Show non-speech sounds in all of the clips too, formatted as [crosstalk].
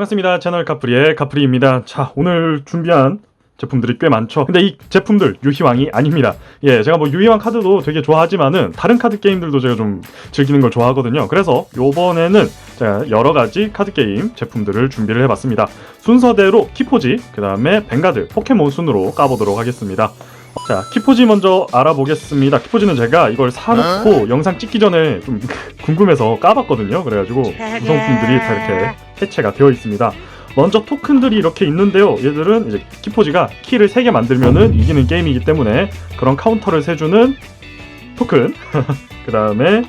반갑습니다. 채널 카프리의 카프리입니다. 자, 오늘 준비한 제품들이 꽤 많죠. 근데 이 제품들 유희왕이 아닙니다. 예, 제가 뭐 유희왕 카드도 되게 좋아하지만은 다른 카드 게임들도 제가 좀 즐기는 걸 좋아하거든요. 그래서 요번에는 제가 여러 가지 카드 게임 제품들을 준비를 해봤습니다. 순서대로 키포지, 그 다음에 뱅가드, 포켓몬 순으로 까보도록 하겠습니다. 자, 키포지 먼저 알아보겠습니다. 키포지는 제가 이걸 사놓고 영상 찍기 전에 좀 [laughs] 궁금해서 까봤거든요. 그래가지고 구성품들이 다 이렇게 해체가 되어 있습니다. 먼저 토큰들이 이렇게 있는데요. 얘들은 이제 키포지가 키를 3개 만들면은 이기는 게임이기 때문에 그런 카운터를 세주는 토큰. [laughs] 그 다음에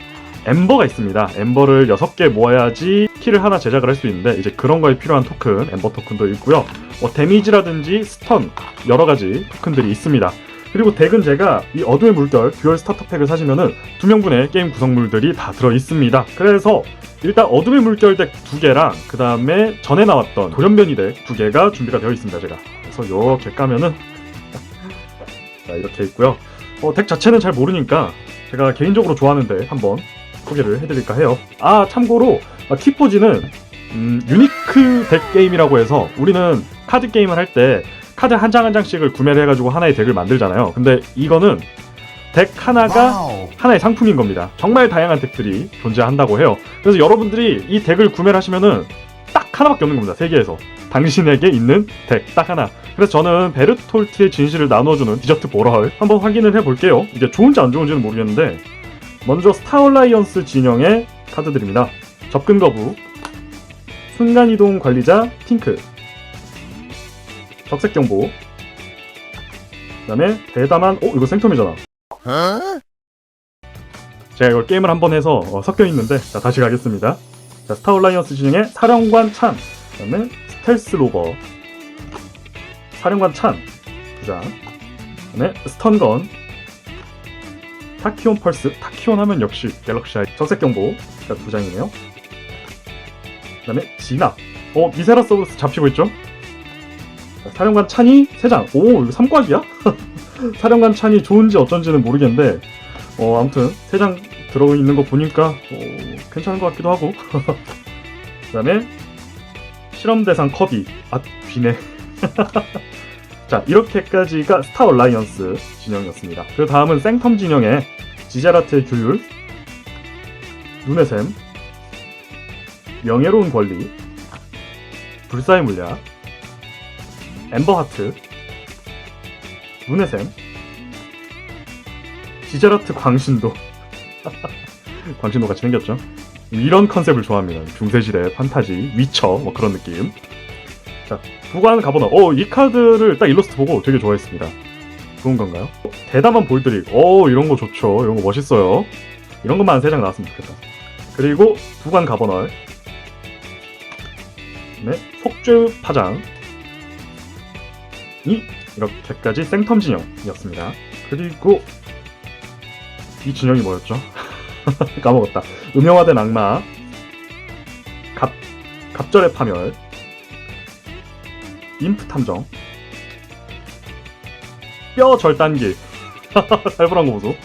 엠버가 있습니다. 엠버를 6개 모아야지 키를 하나 제작을 할 수 있는데 이제 그런 거에 필요한 토큰, 엠버 토큰도 있고요. 뭐 데미지라든지 스턴 여러 가지 토큰들이 있습니다. 그리고 덱은 제가 이 어둠의 물결 듀얼 스타터 팩을 사시면은 두 명분의 게임 구성물들이 다 들어 있습니다. 그래서 일단 어둠의 물결 덱 두 개랑 그 다음에 전에 나왔던 돌연변이 덱 두 개가 준비가 되어 있습니다. 제가 그래서 이렇게 까면은 자 이렇게 있고요. 어, 덱 자체는 잘 모르니까 제가 개인적으로 좋아하는 덱 한번 소개를 해드릴까 해요. 아 참고로 아, 키포지는 음, 유니크 덱 게임이라고 해서 우리는 카드 게임을 할때 카드 한 장 한 장씩을 구매를 해가지고 하나의 덱을 만들잖아요. 근데 이거는 덱 하나가 하나의 상품인 겁니다. 정말 다양한 덱들이 존재한다고 해요. 그래서 여러분들이 이 덱을 구매를 하시면은 딱 하나밖에 없는 겁니다. 세계에서. 당신에게 있는 덱 딱 하나. 그래서 저는 베르톨트의 진실을 나눠주는 디저트 보럴 한번 확인을 해볼게요. 이게 좋은지 안 좋은지는 모르겠는데 먼저 스타얼라이언스 진영의 카드들입니다. 접근 거부, 순간이동 관리자 핑크, 적색 경보, 그다음에 대담한 어 이거 생텀이잖아. 제가 이걸 게임을 한번 해서 어, 섞여 있는데 자 다시 가겠습니다. 자 스타얼라이언스 진영의 사령관 찬, 그다음에 스텔스 로버, 사령관 찬. 두장, 그다음에 스턴건, 타키온 펄스, 타키온 하면 역시 갤럭시 아이. 적색 경보. 두 장이네요. 그다음에 진압, 어 미세라서브루스 잡히고 있죠? 자, 사령관 찬이 3장. 오, 이거 3곽이야? 사령관 [laughs] 찬이 좋은지 어쩐지는 모르겠는데, 어, 아무튼 3장 들어있는 거 보니까, 어, 괜찮은 것 같기도 하고. [laughs] 그 다음에, 실험 대상 커비. 아, 비네. [laughs] 자, 이렇게까지가 스타 얼라이언스 진영이었습니다. 그 다음은 생텀 진영의 지자라트의 규율, 눈의 샘, 명예로운 권리, 불사의 물약, 엠버하트, 눈의 샘, 지자라트 광신도. [laughs] 광신도 같이 생겼죠? 이런 컨셉을 좋아합니다. 중세시대 판타지, 위쳐, 뭐 그런 느낌. 자, 부관 가보나. 어, 이 카드를 딱 일러스트 보고 되게 좋아했습니다. 좋은 건가요? 대담한 볼드릭. 어, 이런 거 좋죠. 이런 거 멋있어요. 이런 것만 한 3장 나왔으면 좋겠다. 그리고 부관 가버널. 네, 속죄 파장. 이 이렇게까지 생텀 진영이었습니다. 그리고 이 진영이 뭐였죠? [laughs] 까먹었다. 음영화된 악마, 갑 갑절의 파멸, 인프 탐정, 뼈 절단기, [laughs] 살벌한 거 보소.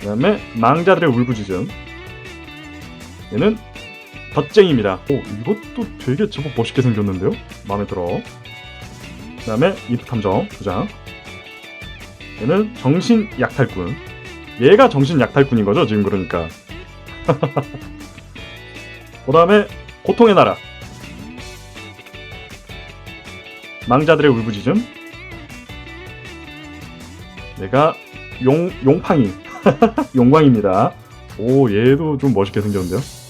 그 다음에 망자들의 울부짖음. 얘는 덧쟁입니다. 오 이것도 되게 제법 멋있게 생겼는데요? 마음에 들어. 그 다음에 이프 탐정 두 장. 얘는 정신 약탈꾼. 얘가 정신 약탈꾼인 거죠 지금 그러니까. [laughs] 그 다음에 고통의 나라. 망자들의 울부짖음. 얘가 용 용팡이. [laughs] 용광입니다. 오 얘도 좀 멋있게 생겼는데요.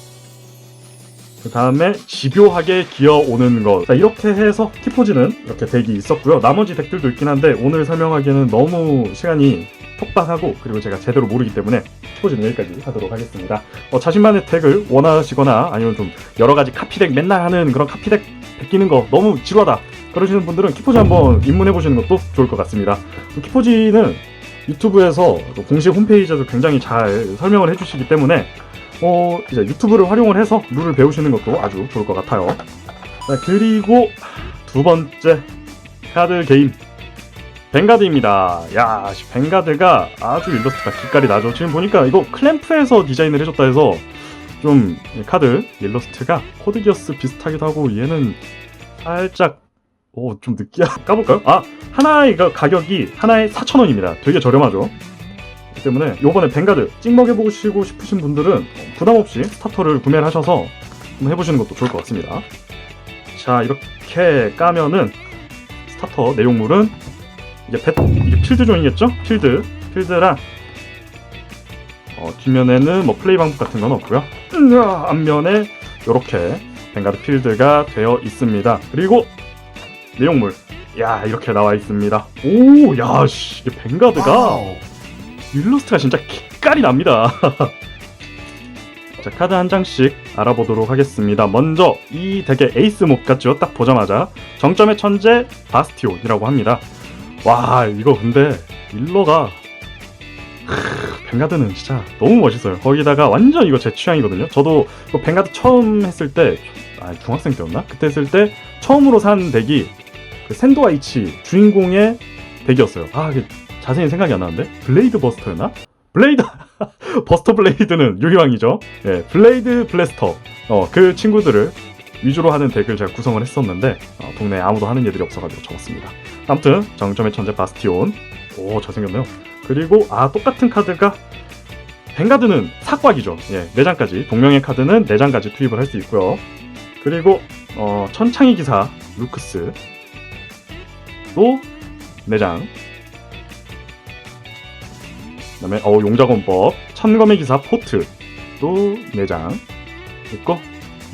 그 다음에 집요하게 기어오는 것. 자, 이렇게 해서 키포지는 이렇게 덱이 있었고요. 나머지 덱들도 있긴 한데 오늘 설명하기에는 너무 시간이 촉박하고 그리고 제가 제대로 모르기 때문에 키포지는 여기까지 하도록 하겠습니다. 어, 자신만의 덱을 원하시거나 아니면 좀 여러 가지 카피덱 맨날 하는 그런 카피덱 베끼는 거 너무 지루하다. 그러시는 분들은 키포지 한번 입문해 보시는 것도 좋을 것 같습니다. 키포지는 유튜브에서 공식 홈페이지에서 굉장히 잘 설명을 해주시기 때문에 어, 이제 유튜브를 활용을 해서 룰을 배우시는 것도 아주 좋을 것 같아요. 자, 그리고 두 번째 카드 게임 뱅가드입니다. 야, 씨, 뱅가드가 아주 일러스트가 기깔이 나죠. 지금 보니까 이거 클램프에서 디자인을 해줬다 해서 좀 카드 일러스트가 코드기어스 비슷하기도 하고 얘는 살짝 오 좀 느끼하 [laughs] 까볼까요? 아 하나의 가- 가격이 하나에 4,000원입니다. 되게 저렴하죠. 그렇기 때문에 요번에 뱅가드 찍먹해보시고 싶으신 분들은 부담 없이 스타터를 구매를 하셔서 한번 해보시는 것도 좋을 것 같습니다. 자 이렇게 까면은 스타터 내용물은 이게 배, 이게 필드 존이겠죠? 필드 필드랑 어, 뒷면에는 뭐 플레이 방법 같은 건 없고요. 음, 아, 앞면에 이렇게 뱅가드 필드가 되어 있습니다. 그리고 내용물 야 이렇게 나와 있습니다. 오, 야, 씨, 이게 뱅가드가 일러스트가 진짜 기깔이 납니다. [laughs] 자, 카드 한 장씩 알아보도록 하겠습니다. 먼저 이 덱의 에이스 목 같죠? 딱 보자마자 정점의 천재 바스티온이라고 합니다. 와, 이거 근데 일러가 크, 뱅가드는 진짜 너무 멋있어요. 거기다가 완전 이거 제 취향이거든요. 저도 뱅가드 처음 했을 때, 아 중학생 때였나? 그때 했을 때 처음으로 산 덱이 그 샌도 아이치 주인공의 덱이었어요. 아, 이게 자세히 생각이 안 나는데 블레이드 버스터였나? 블레이드 [laughs] 버스터 블레이드는 유희왕이죠. 예, 블레이드 블래스터. 어, 그 친구들을 위주로 하는 덱을 제가 구성을 했었는데 어, 동네에 아무도 하는 애들이 없어가지고 적었습니다. 아무튼 정점의 천재 바스티온. 오 잘생겼네요. 그리고 아 똑같은 카드가 뱅가드는 사꽉이죠. 예, 4장까지 동명의 카드는 4장까지 투입을 할 수 있고요. 그리고 어, 천창의 기사 루크스 또 4장 그다음에 어, 용자권법 천검의 기사 포트 또 4장 있고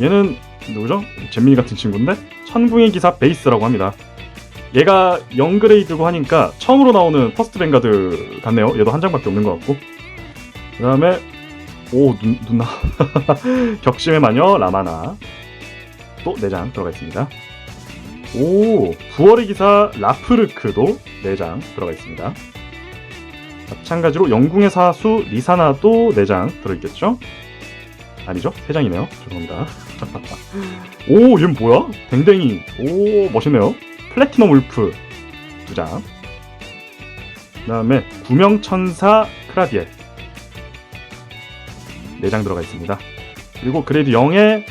얘는 누구죠? 잼민이 같은 친구인데 천궁의 기사 베이스라고 합니다. 얘가 0그레이드고 하니까 처음으로 나오는 퍼스트 뱅가드 같네요. 얘도 한 장밖에 없는 것 같고. 그 다음에, 오, 눈, 누나. [laughs] 격심의 마녀, 라마나. 또 4장 들어가 있습니다. 오, 부월의 기사, 라프르크도 4장 들어가 있습니다. 마찬가지로 영궁의 사수, 리사나도 4장 들어있겠죠? 아니죠? 3장이네요. 죄송합니다. [laughs] 오, 얘는 뭐야? 댕댕이. 오, 멋있네요. 플래티넘 울프 두 장. 그 다음에 구명천사 크라디엘 네장 들어가 있습니다. 그리고 그레이드 0의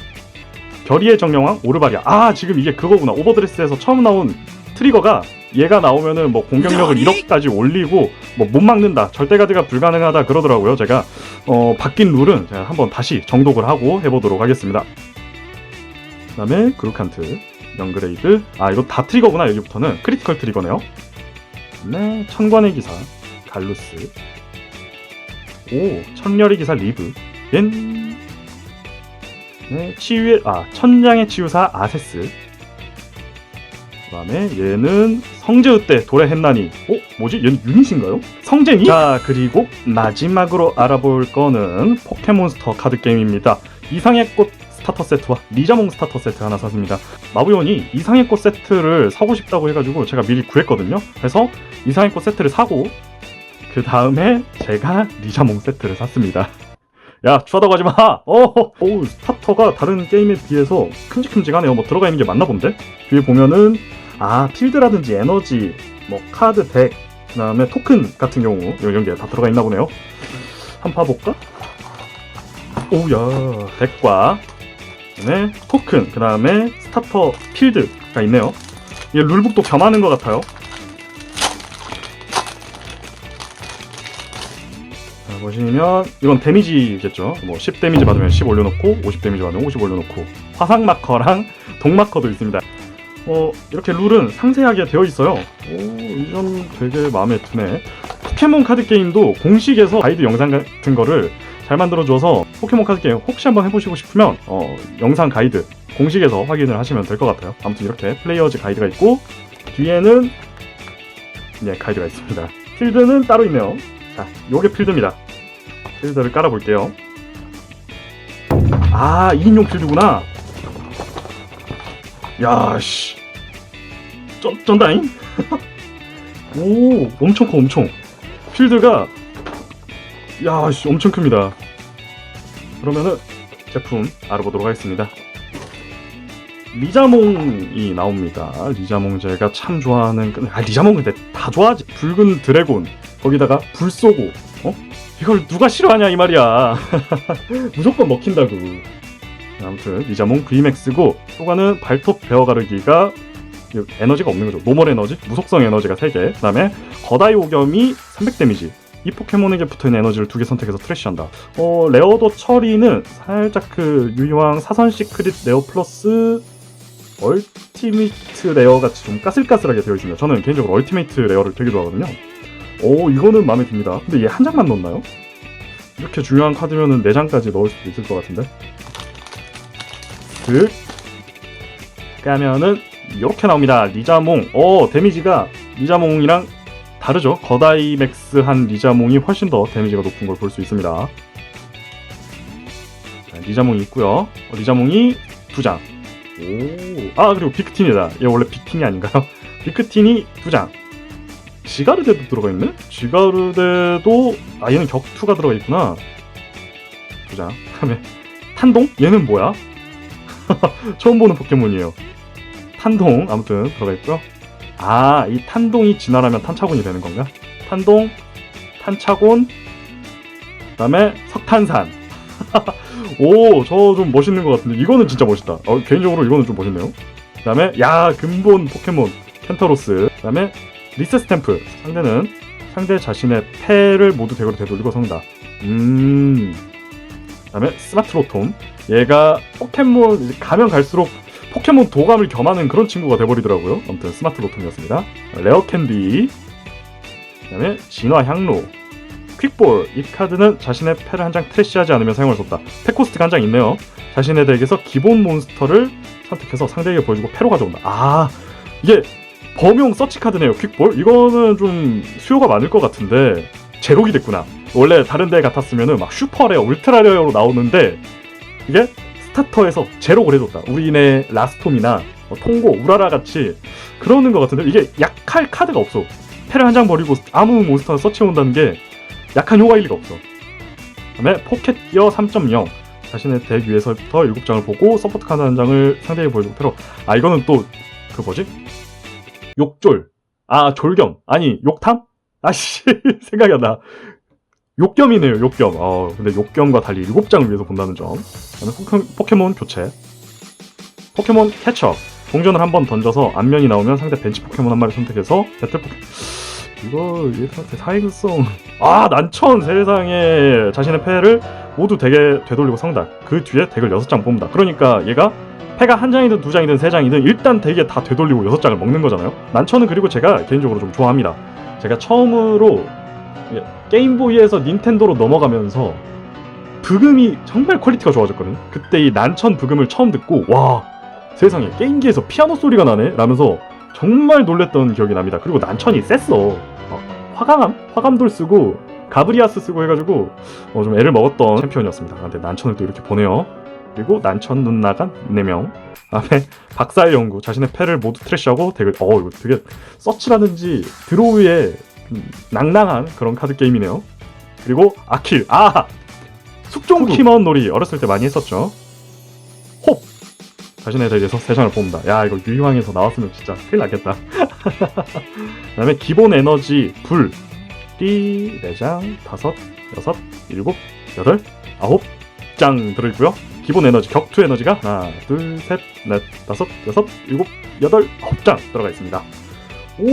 결의의 정령왕 오르바리아. 아 지금 이게 그거구나. 오버드레스에서 처음 나온 트리거가 얘가 나오면은 뭐 공격력을 1억까지 올리고 뭐 못 막는다. 절대 가드가 불가능하다 그러더라고요 제가. 어 바뀐 룰은 제가 한번 다시 정독을 하고 해보도록 하겠습니다. 그 다음에 그루칸트 영그레이드. 아 이거 다 트리거구나 여기부터는. 크리티컬 트리거네요. 네 천관의 기사 갈루스. 오 천열의 기사 리브. 얜 네, 치유의 아 천장의 치유사 아세스 그 다음에 얘는 성제의 때 도레 헨나니 어 뭐지 얘는 유닛인가요? 성제니? 자 그리고 마지막으로 알아볼 거는 포켓몬스터 카드 게임입니다 이상의 꽃 스타터 세트와 리자몽 스타터 세트 하나 샀습니다. 마부연이 이상의 꽃 세트를 사고 싶다고 해가지고 제가 미리 구했거든요. 그래서 이상의 꽃 세트를 사고 그 다음에 제가 리자몽 세트를 샀습니다. 야 추하다고 하지 마. 어, 오 스타터가 다른 게임에 비해서 큼직큼직하네요. 뭐 들어가 있는 게 맞나 본데? 뒤에 보면은 아 필드라든지 에너지, 뭐 카드 덱, 그다음에 토큰 같은 경우 이런 게 다 들어가 있나 보네요. 한번 봐볼까? 오야 덱과 그다음에 토큰, 그 다음에 스타터 필드가 있네요. 이게 룰북도 겸하는 것 같아요. 자, 보시면 이건 데미지겠죠. 뭐 10 데미지 받으면 10 올려놓고 50 데미지 받으면 50 올려놓고 화상 마커랑 동 마커도 있습니다. 어 이렇게 룰은 상세하게 되어 있어요. 오 이 점 되게 마음에 드네. 포켓몬 카드 게임도 공식에서 가이드 영상 같은 거를 잘 만들어줘서 포켓몬 카드 게임 혹시 한번 해보시고 싶으면 어, 영상 가이드 공식에서 확인을 하시면 될 것 같아요. 아무튼 이렇게 플레이어즈 가이드가 있고 뒤에는 네 가이드가 있습니다. 필드는 따로 있네요. 자, 요게 필드입니다. 필드를 깔아볼게요. 아, 2인용 필드구나. 야, 씨. 쩐, 쩐다잉? [laughs] 오, 엄청 커, 엄청. 필드가 야, 씨, 엄청 큽니다. 그러면은 제품 알아보도록 하겠습니다. 리자몽이 나옵니다. 리자몽 제가 참 좋아하는 아 리자몽 근데 다 좋아하지. 붉은 드래곤 거기다가 불 쏘고 어 이걸 누가 싫어하냐 이 말이야. [laughs] 무조건 먹힌다고. 아무튼 리자몽 VMAX고 효과는 발톱 베어 가르기가 에너지가 없는 거죠. 노멀 에너지, 무속성 에너지가 3개. 그 다음에 거다이 오겸이 300 데미지. 이 포켓몬에게 붙어있는 에너지를 두 개 선택해서 트래쉬한다. 어, 레어도 처리는 살짝 그 유이왕 사선 시크릿 레어 플러스 얼티미트 레어 같이 좀 까슬까슬하게 되어 있습니다. 저는 개인적으로 얼티메이트 레어를 되게 좋아하거든요. 오, 이거는 마음에 듭니다. 근데 얘 한 장만 넣나요? 이렇게 중요한 카드면은 4장까지 넣을 수도 있을 것 같은데. 득. 까면은 이렇게 나옵니다. 리자몽. 어, 데미지가 리자몽이랑 다르죠. 거다이 맥스 한 리자몽이 훨씬 더 데미지가 높은 걸 볼 수 있습니다. 자, 리자몽이 있고요. 어, 리자몽이 두 장. 오. 아, 그리고 빅틴이다. 얘 원래 빅틴이 아닌가요? [laughs] 빅틴이 두 장. 지가르데도 들어가 있네? 지가르데도 아 얘는 격투가 들어가 있구나. 두 장. 그다음에 탄동? 얘는 뭐야? [laughs] 처음 보는 포켓몬이에요. 탄동 아무튼 들어가 있고요. 아, 이 탄동이 진화라면 탄차곤이 되는 건가? 탄동, 탄차곤, 그다음에 석탄산. [laughs] 오, 저 좀 멋있는 것 같은데 이거는 진짜 멋있다. 어, 개인적으로 이거는 좀 멋있네요. 그다음에 야 근본 포켓몬 켄터로스. 그다음에 리스 스탬프. 상대는 상대 자신의 패를 모두 대거로 되돌리고 성다. 음. 그다음에 스마트 로톰. 얘가 포켓몬 가면 갈수록 포켓몬 도감을 겸하는 그런 친구가 돼버리더라고요. 아무튼 스마트 로톰이었습니다. 레어 캔디, 그다음에 진화 향로, 퀵볼. 이 카드는 자신의 패를 한 장 트래시하지 않으면 사용할 수 없다. 패 코스트가 한 장 있네요. 자신의 덱에서 기본 몬스터를 선택해서 상대에게 보여주고 패로 가져온다. 아 이게 범용 서치 카드네요. 퀵볼. 이거는 좀 수요가 많을 것 같은데 제록이 됐구나. 원래 다른 데 같았으면은 막 슈퍼레어, 울트라레어로 나오는데 이게 스타터에서 제로를 해줬다. 우리네 라스톰이나 뭐 통고, 우라라 같이 그러는 것 같은데 이게 약할 카드가 없어. 패를 한 장 버리고 아무 몬스터 서치 온다는 게 약한 효과일 리가 없어. 그다음에 포켓 기어 3.0 자신의 덱 위에서부터 7장을 보고 서포트 카드 한 장을 상대에게 보여주고 패로 아 이거는 또 그 뭐지? 욕졸 아 졸겸 아니 욕탐? 아씨 [laughs] 생각이 안 나. 욕겸이네요, 욕겸. 어, 근데 욕겸과 달리 7장을 위해서 본다는 점. 포켓, 포켓몬 교체. 포켓몬 캐쳐. 동전을 한 번 던져서 안면이 나오면 상대 벤치 포켓몬 한 마리 선택해서 배틀 포켓. 이거 얘한테 사이글성. 아 난천 세상에 자신의 패를 모두 덱에 되돌리고 성달. 그 뒤에 덱을 6장 뽑는다. 그러니까 얘가 패가 한 장이든 두 장이든 세 장이든 일단 덱에 다 되돌리고 6장을 먹는 거잖아요. 난천은 그리고 제가 개인적으로 좀 좋아합니다. 제가 처음으로 게임보이에서 닌텐도로 넘어가면서 브금이 정말 퀄리티가 좋아졌거든요. 그때 이 난천 브금을 처음 듣고 와 세상에 게임기에서 피아노 소리가 나네 라면서 정말 놀랬던 기억이 납니다. 그리고 난천이 셌어. 막 화강암? 화감돌 쓰고 가브리아스 쓰고 해가지고 어, 좀 애를 먹었던 챔피언이었습니다. 근데 난천을 또 이렇게 보내요. 그리고 난천 눈 나간 4명 다음에 박사의 연구 자신의 패를 모두 트래시하고 덱을 어 이거 되게 서치라든지 드로우에 음, 낭낭한 그런 카드 게임이네요. 그리고 아킬 아 숙종 키먼 놀이 어렸을 때 많이 했었죠. 홉 자신의 덱에서 세 장을 뽑는다. 야 이거 유희왕에서 나왔으면 진짜 큰일 나겠다. [laughs] 그다음에 기본 에너지 불 띠, 4장, 다섯, 여섯, 일곱, 여덟, 아홉 장 들어있고요. 기본 에너지, 격투 에너지가 하나, 둘, 셋, 넷, 다섯, 여섯, 일곱, 여덟, 아홉 장 들어가 있습니다. 오,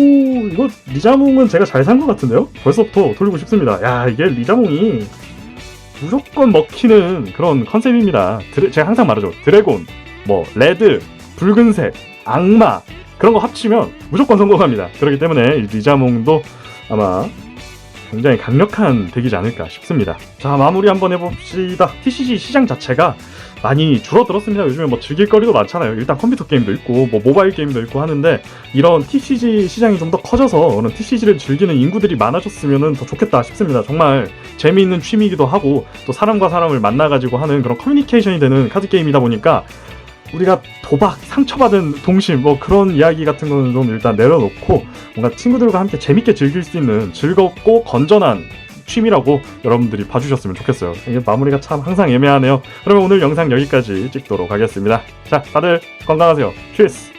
이거 리자몽은 제가 잘 산 것 같은데요? 벌써부터 돌리고 싶습니다. 야, 이게 리자몽이 무조건 먹히는 그런 컨셉입니다. 드래- 제가 항상 말하죠. 드래곤, 뭐, 레드, 붉은색, 악마, 그런 거 합치면 무조건 성공합니다. 그렇기 때문에 이 리자몽도 아마 굉장히 강력한 덱이지 않을까 싶습니다. 자, 마무리 한번 해봅시다. TCG 시장 자체가 많이 줄어들었습니다. 요즘에 뭐 즐길 거리도 많잖아요. 일단 컴퓨터 게임도 있고, 뭐 모바일 게임도 있고 하는데, 이런 TCG 시장이 좀 더 커져서 그런 TCG를 즐기는 인구들이 많아졌으면 더 좋겠다 싶습니다. 정말 재미있는 취미이기도 하고, 또 사람과 사람을 만나가지고 하는 그런 커뮤니케이션이 되는 카드 게임이다 보니까, 우리가 도박, 상처받은 동심, 뭐 그런 이야기 같은 거는 좀 일단 내려놓고, 뭔가 친구들과 함께 재밌게 즐길 수 있는 즐겁고 건전한 취미라고 여러분들이 봐주셨으면 좋겠어요. 이게 마무리가 참 항상 애매하네요. 그러면 오늘 영상 여기까지 찍도록 하겠습니다. 자, 다들 건강하세요. 큐스!